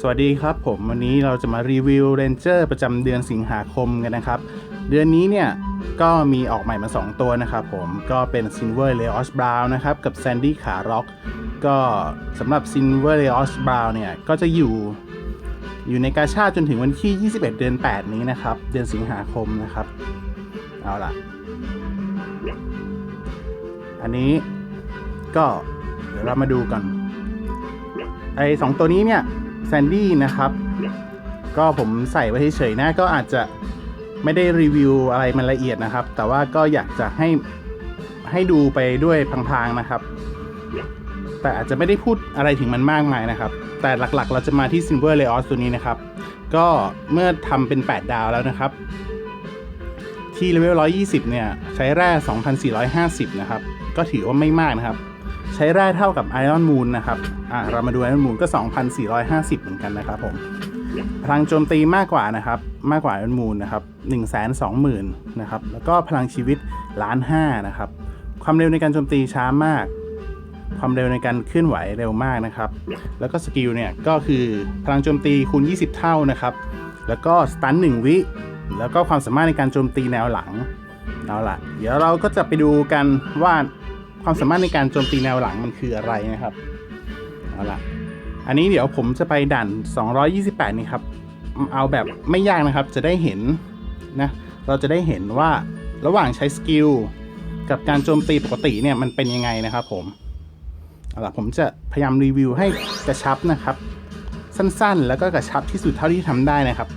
สวัสดีครับผมวันนี้เราจะมารีวิวเรนเจอร์ประจำเดือนสิงหาคมกันนะครับ เดือนนี้เนี่ย ก็มีออกใหม่มา 2 ตัวนะครับผมก็เป็น Silver l e o s Brown นะครับ กับ Sandy ขาร็อก ก็สำหรับ Silver l e o s Brown เนี่ย ก็จะอยู่อยู่ในกาชาจนถึงวันที่ 21 เดือน 8 นี้นะครับ เดือนสิงหาคมนะครับ เอาล่ะ อันนี้ก็เดี๋ยวเรามาดูกันไอสองตัวนี้เนี่ย แซนดี้นะครับ ก็ผมใส่ไว้เฉยๆนะก็อาจจะไม่ได้รีวิวอะไรมันละเอียดนะครับ แต่ว่าก็อยากจะให้ให้ดูไปด้วยพลางๆนะครับ แต่อาจจะไม่ได้พูดอะไรถึงมันมากมายนะครับ แต่หลักๆ เราจะมาที่ Silver l e o s ตัวนี้นะครับ ก็เมื่อทำเป็น 8 ดาวแล้วนะครับ ที่เลเวล120 เนี่ย ใช้แร่ 2,450 นะครับ ก็ถือว่าไม่มากนะครับ ใช้แร่เท่ากับ Iron Moon นะครับอ่าเรามาดู Iron Moon ก็ 2,450 เหมือนกันนะครับผมพลังโจมตีมากกว่านะครับมากกว่า Iron Moon นะครับ120,000นะครับแล้วก็พลังชีวิตล้านห้านะครับความเร็วในการโจมตีช้ามาก ความเร็วในการเคลื่อนไหวเร็วมากนะครับ แล้วก็สกิลเนี่ยก็คือพลังโจมตีคูณ 20 เท่านะครับแล้วก็สตัน1วิ แล้วก็ความสามารถในการโจมตีแนวหลังเอาล่ะ เดี๋ยวเราก็จะไปดูกันว่า ความสามารถในการโจมตีแนวหลังมันคืออะไรนะครับเอาล่ะอันนี้เดี๋ยวผมจะไปดัน228 นี่ครับ เอาแบบไม่ยากนะครับ จะได้เห็นนะเราจะได้เห็นว่าระหว่างใช้สกิลกับการโจมตีปกติเนี่ยมันเป็นยังไงนะครับผมเอาล่ะผมจะพยายามรีวิวให้กระชับนะครับ สั้นๆ แล้วก็กระชับที่สุดเท่าที่ทำได้นะครับ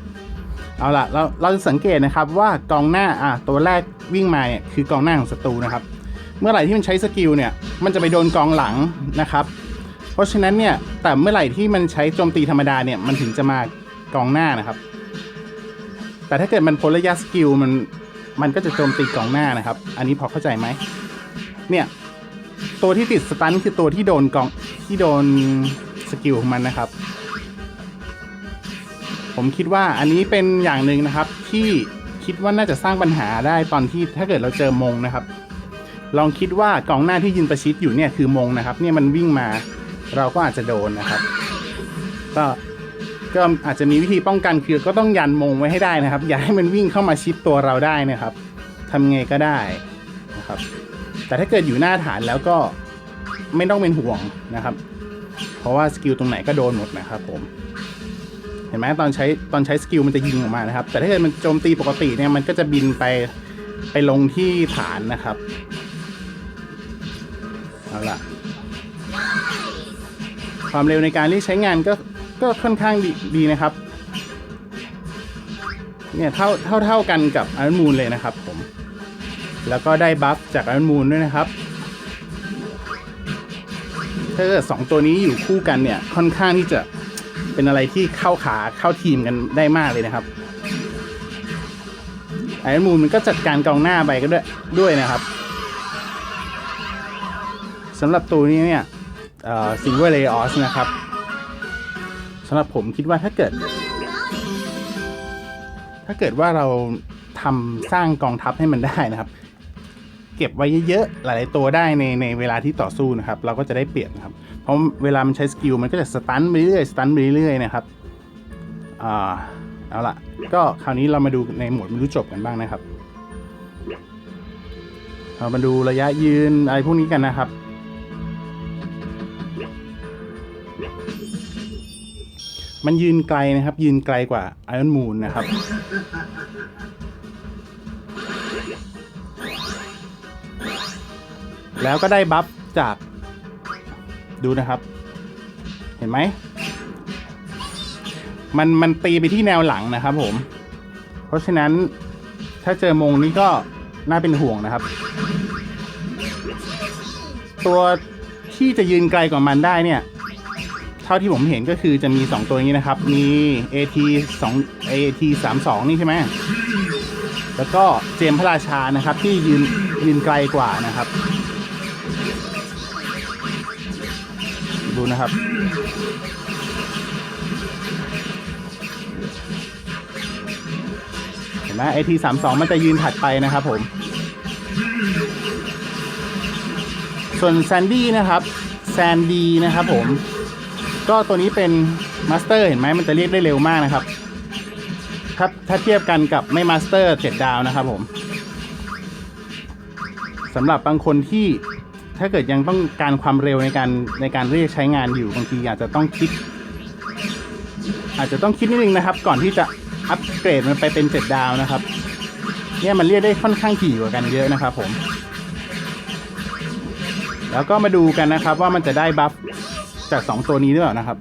เอาล่ะเราเราจะสังเกตนะครับว่ากองหน้าอะตัวแรกวิ่งมาเนี่ยคือกองหน้าของศัตรูนะครับ เมื่อไหร่ที่มันใช้สกิลเนี่ยมันจะไปโดนกองหลังนะครับ เพราะฉะนั้นเนี่ยแต่เมื่อไหร่ที่มันใช้โจมตีธรรมดาเนี่ยมันถึงจะมากองหน้านะครับ แต่ถ้าเกิดมันพ้นระยะสกิลมันมันก็จะโจมตีกองหน้านะครับ อันนี้พอเข้าใจไหมเนี่ยตัวที่ติดสตันคือตัวที่โดนกองที่โดนสกิลของมันนะครับ ผมคิดว่าอันนี้เป็นอย่างหนึ่งนะครับที่คิดว่าน่าจะสร้างปัญหาได้ตอนที่ถ้าเกิดเราเจอมงนะครับ ลองคิดว่ากองหน้าที่ยืนประชิดอยู่เนี่ยคือมงนะครับ เนี่ยมันวิ่งมาเราก็อาจจะโดนนะครับ ก็ก็อาจจะมีวิธีป้องกันคือก็ต้องยันมงไว้ให้ได้นะครับ อย่าให้มันวิ่งเข้ามาชิดตัวเราได้นะครับทำไงก็ได้นะครับ แต่ถ้าเกิดอยู่หน้าฐานแล้วก็ไม่ต้องเป็นห่วงนะครับ เพราะว่าสกิลตรงไหนก็โดนหมดนะครับผมเห็นไหมตอนใช้ตอนใช้สกิลมันจะยิงออกมานะครับ แต่ถ้าเกิดมันโจมตีปกติเนี่ยมันก็จะบินไปไปลงที่ฐานนะครับ เอาล่ะ ความเร็วในการที่ใช้งานก็ก็ค่อนข้างดีดีนะครับ เนี่ยเท่าเท่าเท่ากันกับอันมูลเลยนะครับผม แล้วก็ได้บัฟจากอันมูลด้วยนะครับ ถ้าเกิดสองตัวนี้อยู่คู่กันเนี่ยค่อนข้างที่จะเป็นอะไรที่เข้าขาเข้าทีมกันได้มากเลยนะครับไอรอนมูลมันก็จัดการกองหน้าไปก็ด้วยด้วยนะครับ สำหรับตัวนี้เนี่ยซิงเวอร์เลออสนะครับสำหรับผมคิดว่าถ้าเกิด ถ้าเกิดว่าเราทำสร้างกองทัพให้มันได้นะครับ เก็บไว้เยอะๆหลายๆตัวได้ในในเวลาที่ต่อสู้นะครับ เราก็จะได้เปรียบนะครับ เพราะเวลามันใช้สกิลมันก็จะสตันไปเรื่อยสตันไปเรื่อยนะครับอ่าเอาละก็คราวนี้เรามาดูในหมวดไม่รู้จบกันบ้างนะครับเรามาดูระยะยืนอะไรพวกนี้กันนะครับ มันยืนไกลนะครับ ยืนไกลกว่าไอรอนมูนนะครับ แล้วก็ได้บัฟจากดูนะครับ เห็นไหม มันมันตีไปที่แนวหลังนะครับผม เพราะฉะนั้นถ้าเจอมงนี้ก็น่าเป็นห่วงนะครับ ตัวที่จะยืนไกลกว่ามันได้เนี่ย ท่าที่ผมเห็นก็คือจะมี 2 ตัวนี้นะครับ มี AT 2 AT 3 2นี่ใช่ไหมแล้วก็เจมพระราชานะครับ ที่ยืนยืนไกลกว่านะครับ ดูนะครับเห็นไหม AT 3 2มันจะยืนถัดไปนะครับผม ส่วนแซนดี้นะครับแซนดีนะครับผม ก็ตัวนี้เป็นมาสเตอร์เห็นไหมมันจะเรียกได้เร็วมากนะครับถ้าถ้าเทียบกันกับไม่มาสเตอร์เจ็ดดาวนะครับผมสำหรับบางคนที่ถ้าเกิดยังต้องการความเร็วในการในการเรียกใช้งานอยู่บางทีอาจจะต้องคิด อาจจะต้องคิดนิดนึงนะครับ ก่อนที่จะอัปเกรดมันไปเป็นเจ็ดดาวนะครับ เนี่ยมันเรียกได้ค่อนข้างถี่กว่ากันเยอะนะครับผม แล้วก็มาดูกันนะครับว่ามันจะได้บัฟ จากสองตัวนี้หรือเปล่านะครับ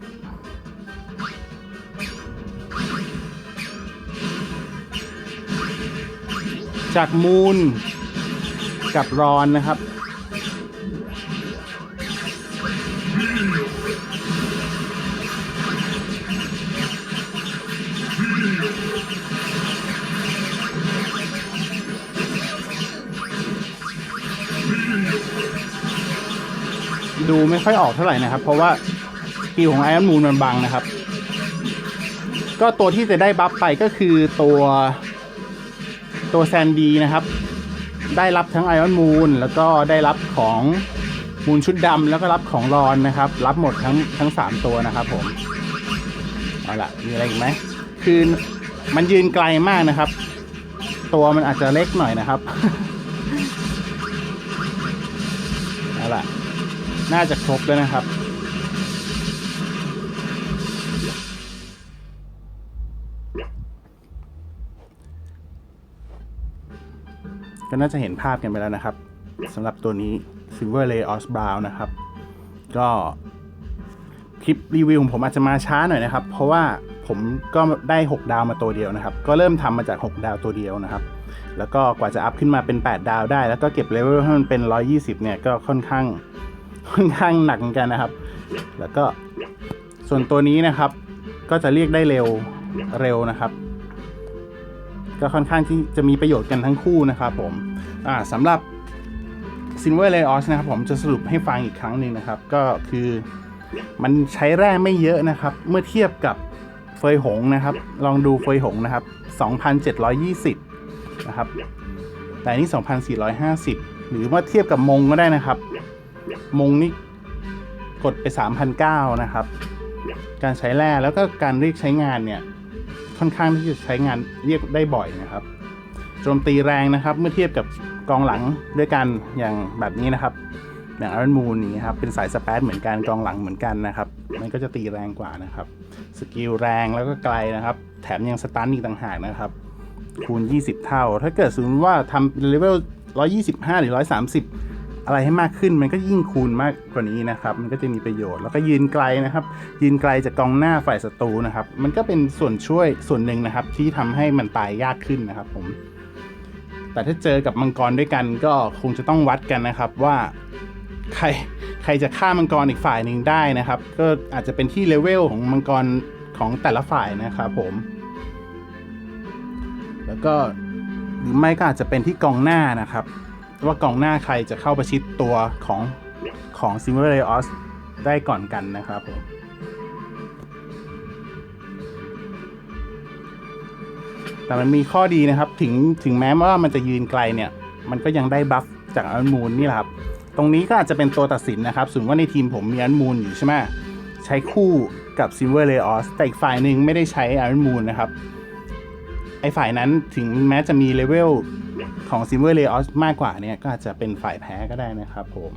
จากมูนกับรอนนะครับ ดูไม่ค่อยออกเท่าไหร่นะครับ เพราะว่ากิลของไอรอนมูนมันบังนะครับ ก็ตัวที่จะได้บัฟไปก็คือตัวตัวแซนดีนะครับ ได้รับทั้งไอรอนมูนแล้วก็ได้รับของมูนชุดดำแล้วก็รับของรอนนะครับ รับหมดทั้งทั้งสามตัวนะครับผมเอาละมีอะไรอีกไหมคือมันยืนไกลมากนะครับ ตัวมันอาจจะเล็กหน่อยนะครับเอาละ น่าจะครบแล้วนะครับ ก็น่าจะเห็นภาพกันไปแล้วนะครับสำหรับตัวนี้ Silver Lay o s Brown นะครับ ก็คลิปรีวิวของผมอาจจะมาช้าหน่อยนะครับ เพราะว่าผมก็ได้ 6 ดาวมาตัวเดียวนะครับ ก็เริ่มทำมาจาก 6 ดาวตัวเดียวนะครับ แล้วก็กว่าจะอัพขึ้นมาเป็น 8 ดาวได้ แล้วก็เก็บเลเวลให้มันเป็น 120 เนี่ย ก็ค่อนข้าง ค่อนข้างหนักเหมือนกันนะครับ แล้วก็ส่วนตัวนี้นะครับ ก็จะเรียกได้เร็วเร็วนะครับ ก็ค่อนข้างที่จะมีประโยชน์กันทั้งคู่นะครับผมอ่าสำหรับ Silver Lay Oz นะครับผมจะสรุปให้ฟังอีกครั้งหนึ่งนะครับ ก็คือมันใช้แร่ไม่เยอะนะครับ เมื่อเทียบกับเฟยหงนะครับ ลองดูเฟยหงนะครับ 2,720 นะครับ แต่อันนี่ 2,450 หรือว่าเทียบกับมงก็ได้นะครับ มงนี่กดไป3,900นะครับ การใช้แร่แล้วก็การเรียกใช้งานเนี่ยค่อนข้างที่จะใช้งานเรียกได้บ่อยนะครับโจมตีแรงนะครับ เมื่อเทียบกับกองหลังด้วยกันอย่างแบบนี้นะครับ อย่างอาร์มูนนี้ครับเป็นสายสเปซเหมือนกันกองหลังเหมือนกันนะครับ มันก็จะตีแรงกว่านะครับ สกิลแรงแล้วก็ไกลนะครับ แถมยังสตันอีกต่างหากนะครับ คูณ 20 เท่า ถ้าเกิดสมมติว่าทำเลเวล125 หรือ 130 อะไรให้มากขึ้นมันก็ยิ่งคูณมากกว่านี้นะครับ มันก็จะมีประโยชน์แล้วก็ยืนไกลนะครับ ยืนไกลจากกองหน้าฝ่ายศัตรูนะครับ มันก็เป็นส่วนช่วยส่วนหนึ่งนะครับ ที่ทำให้มันตายยากขึ้นนะครับ ผม แต่ถ้าเจอกับมังกรด้วยกัน ก็คงจะต้องวัดกันนะครับว่าใครใครจะฆ่ามังกรอีกฝ่ายหนึ่งได้นะครับ ก็อาจจะเป็นที่เลเวลของมังกรของแต่ละฝ่ายนะครับผม แล้วก็หรือไม่ก็อาจจะเป็นที่กองหน้านะครับ ว่ากองหน้าใครจะเข้าประชิดตัวของของ s i m u l a r ได้ก่อนกันนะครับผมแต่มันมีข้อดีนะครับ ถึงถึงแม้ว่ามันจะยืนไกลเนี่ย มันก็ยังได้บัฟจากอันมูลนี่แหละครับ ตรงนี้ก็อาจจะเป็นตัวตัดสินนะครับสมมติว่าในทีมผมมีอันมูลอยู่ใช่ไหมใช้คู่กับซิ l เวอร์เลออสแต่อีกฝ่ายหนึ่งไม่ได้ใช้อันมูลนะครับ ไอฝ่ายนั้นถึงแม้จะมีเลเวล ของซิ l เวอร์เลออสมากกว่าเนี่ยก็อาจจะเป็นฝ่ายแพ้ก็ได้นะครับผม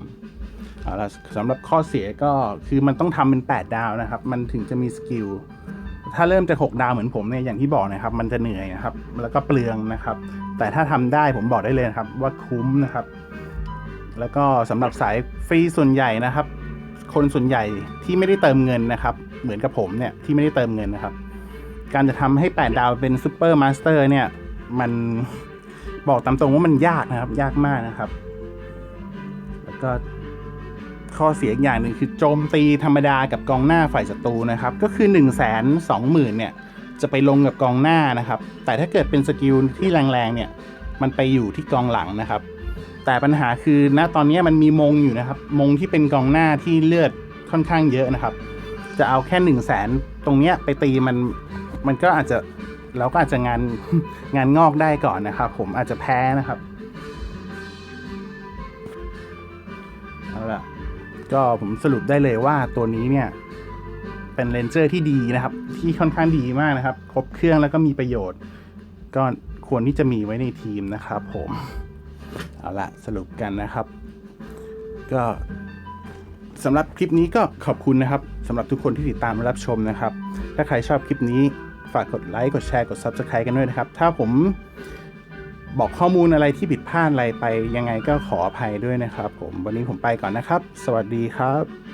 เอาละสำหรับข้อเสียก็คือมันต้องทำเป็น 8 ดาวนะครับ มันถึงจะมีสกิลถ้าเริ่มจาก 6 ดาวเหมือนผมเนี่ยอย่างที่บอกนะครับ มันจะเหนื่อยนะครับ แล้วก็เปลืองนะครับ แต่ถ้าทำได้ผมบอกได้เลยครับ ว่าคุ้มนะครับ แล้วก็สำหรับสายฟรีส่วนใหญ่นะครับ คนส่วนใหญ่ที่ไม่ได้เติมเงินนะครับ เหมือนกับผมเนี่ยที่ไม่ได้เติมเงินนะครับ การจะทำให้ 8 ดาวเป็นซูเปอร์มาสเตอร์เนี่ยมัน บอกตามตรงว่ามันยากนะครับ ยากมากนะครับ แล้วก็ข้อเสียอีกอย่างหนึ่งคือโจมตีธรรมดากับกองหน้าฝ่ายศัตรูนะครับ ก็คือ1นึ่งแสนสองหมื่นเนี่ย จะไปลงกับกองหน้านะครับ แต่ถ้าเกิดเป็นสกิลที่แรงๆเนี่ย มันไปอยู่ที่กองหลังนะครับ แต่ปัญหาคือณตอนนี้มันมีมงอยู่นะครับ มงที่เป็นกองหน้าที่เลือดค่อนข้างเยอะนะครับ จะเอาแค่1นึ่งแสนตรงเนี้ยไปตีมันมันก็อาจจะ เราก็อาจจะงานงานงอกได้ก่อนนะครับ ผมอาจจะแพ้นะครับเอาละก็ผมสรุปได้เลยว่าตัวนี้เนี่ย เป็นเลนเจอร์ที่ดีนะครับ ที่ค่อนข้างดีมากนะครับ ครบเครื่องแล้วก็มีประโยชน์ ก็ควรที่จะมีไว้ในทีมนะครับ ผมเอาละสรุปกันนะครับ ก็สำหรับคลิปนี้ก็ขอบคุณนะครับสำหรับทุกคนที่ติดตามรับชมนะครับ ถ้าใครชอบคลิปนี้ ฝากกดไลค์กดแชร์กด Subscribe กันด้วยนะครับ ถ้าผมบอกข้อมูลอะไรที่ผิดพลาดอะไรไปยังไงก็ขออภัยด้วยนะครับ ผมวันนี้ผมไปก่อนนะครับ สวัสดีครับ